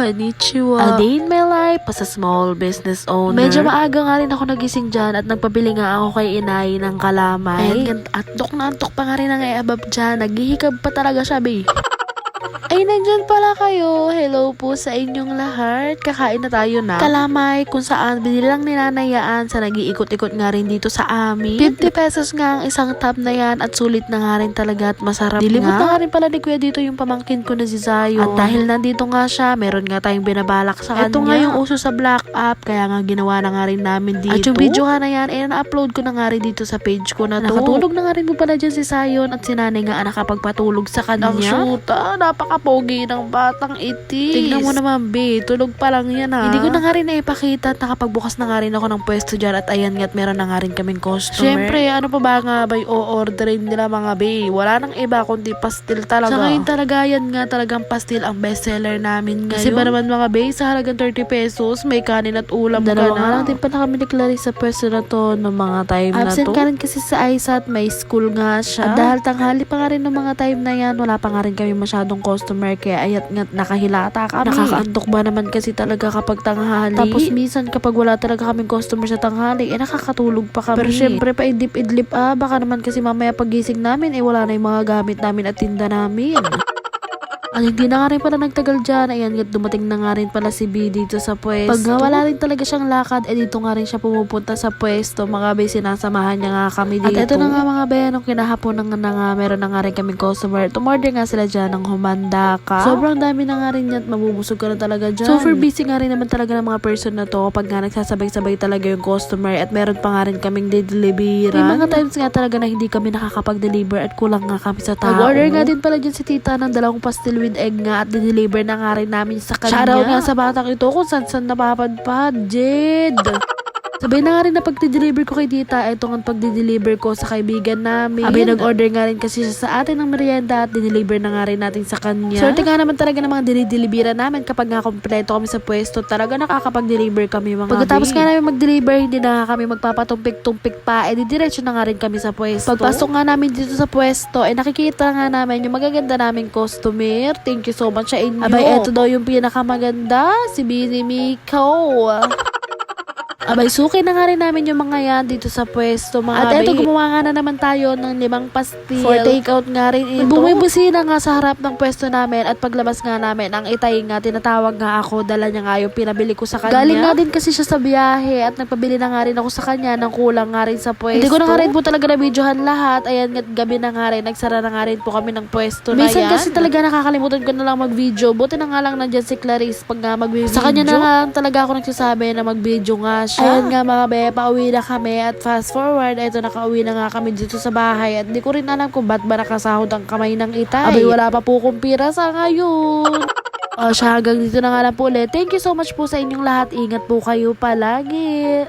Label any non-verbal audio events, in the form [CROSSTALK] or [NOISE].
Konnichiwa. A day in my life as a small business owner. Medyo maaga nga rin ako nagising dyan at nagpabili nga ako kay inay ng kalamay. At, at antok na antok pa nga rin ang iabab dyan. Naghihikab pa talaga siya, be. Ay, nandyan pala kayo. Hello po sa inyong lahat. Kakain na tayo na. Kalamay kung saan binili lang ni nanayaan sa nag-iikot-ikot nga rin dito sa amin. 50 pesos nga ang isang tab na yan at sulit na nga rin talaga at masarap Dilimot nga. na nga rin pala ni Kuya dito yung pamangkin ko na si Zayo. At dahil nandito nga siya, meron nga tayong binabalak sa kanya. Ito nga yung uso sa Black App, kaya nga ginawa na nga rin namin dito. At yung video nga na yan, eh, na-upload ko na nga rin dito sa page ko na to. Nakatulog na nga rin po pala dyan si Sayon at si nanay nga nakapagpatulog sa kanya. Ang shoota, napaka-pogi ng batang itis. Tignan mo naman, be. Tulog pa lang yan, ha. Hindi ko na nga rin naipakita at nakapagbukas na nga rin ako ng pwesto dyan at ayan nga at meron na nga rin kaming customer. Siyempre, ano pa ba nga ba yung o-orderin nila mga be? Wala nang iba kundi pastil talaga. Sa ngayon talaga, yan nga talagang pastil ang bestseller namin ngayon. Kasi ba naman mga be, sa halagang 30 pesos, may kanin at ulam Dalawa ka na. nga lang din pala kami ni Clarice sa pwesto na to ng mga time Absent na to. ka rin kasi sa ISAT, may school nga siya. At dahil tanghali pa nga rin ng mga time na yan, wala pa nga rin kami masyadong customer kaya ayat nga nakahilata kami. Nakakaantok ba naman kasi talaga kapag tanghali. Tapos minsan kapag wala talaga kaming customer sa tanghali, eh nakakatulog pa kami. Pero syempre pa idlip-idlip ah, baka naman kasi mamaya pagising namin, eh wala na yung mga gamit namin at tinda namin. At hindi na nga rin pala nagtagal dyan. Ayan, dumating na nga rin pala si B dito sa pwesto. Pag wala rin talaga siyang lakad, eh dito nga rin siya pumupunta sa pwesto. Mga be, sinasamahan niya nga kami dito. At ito na nga mga be, nung kinahapon na nga, na nga meron na nga rin kaming customer. Tumorder nga sila dyan ng humanda ka. Sobrang dami na nga rin yan at mabubusog ka na talaga dyan. Super busy nga rin naman talaga ng mga person na to pag nga nagsasabay-sabay talaga yung customer at meron pa nga rin kaming de-delivery. May mga times nga talaga na hindi kami nakakapag-deliver at kulang nga kami sa tao. Nag-order nga din pala dyan si tita ng dalawang pastil with egg nga at deliver na nga rin namin sa kanya. Shoutout nga sa batang ito kung saan saan napapadpad. Jade! Sabi na nga rin na pag-deliver ko kay tita, ito nga pag-deliver ko sa kaibigan namin. Abay, nag-order nga rin kasi siya sa atin ng merienda at deliver na nga rin natin sa kanya. Swerte nga naman talaga ng mga dinideliveran namin kapag nga kompleto kami sa pwesto. Talaga nakakapag-deliver kami mga Pagkatapos nga namin mag-deliver, hindi na nga kami magpapatumpik-tumpik pa. Eh, di diretso na nga rin kami sa pwesto. Pagpasok nga namin dito sa pwesto, eh nakikita nga namin yung magaganda naming customer. Thank you so much sa inyo. Abay, eto daw yung pinakamaganda, si Bini Miko. [LAUGHS] Abay, suki na nga rin namin yung mga yan dito sa pwesto. Mga At eto, gumawa nga na naman tayo ng limang pastil. For takeout nga rin ito. Bumibusina nga sa harap ng pwesto namin at paglabas nga namin, ang itay nga, tinatawag nga ako, dala niya nga yung pinabili ko sa kanya. Galing nga din kasi siya sa biyahe at nagpabili na nga rin ako sa kanya ng kulang nga rin sa pwesto. Hindi ko na nga rin po talaga na-videohan lahat. Ayan, gabi na nga rin, nagsara na nga rin po kami ng pwesto na Minsan yan. kasi talaga nakakalimutan ko na lang mag-video. Buti na nga lang nandyan si Clarice pag nga mag-video. Sa kanya na lang talaga ako nagsasabi na mag-video nga siya. Ayan nga mga be, pauwi na kami at fast forward, eto nakauwi na nga kami dito sa bahay at di ko rin alam kung ba't ba nakasahod ang kamay ng itay. Abay, wala pa po kong pira sa ngayon. O siya, hanggang dito na nga lang po ulit. Thank you so much po sa inyong lahat. Ingat po kayo palagi.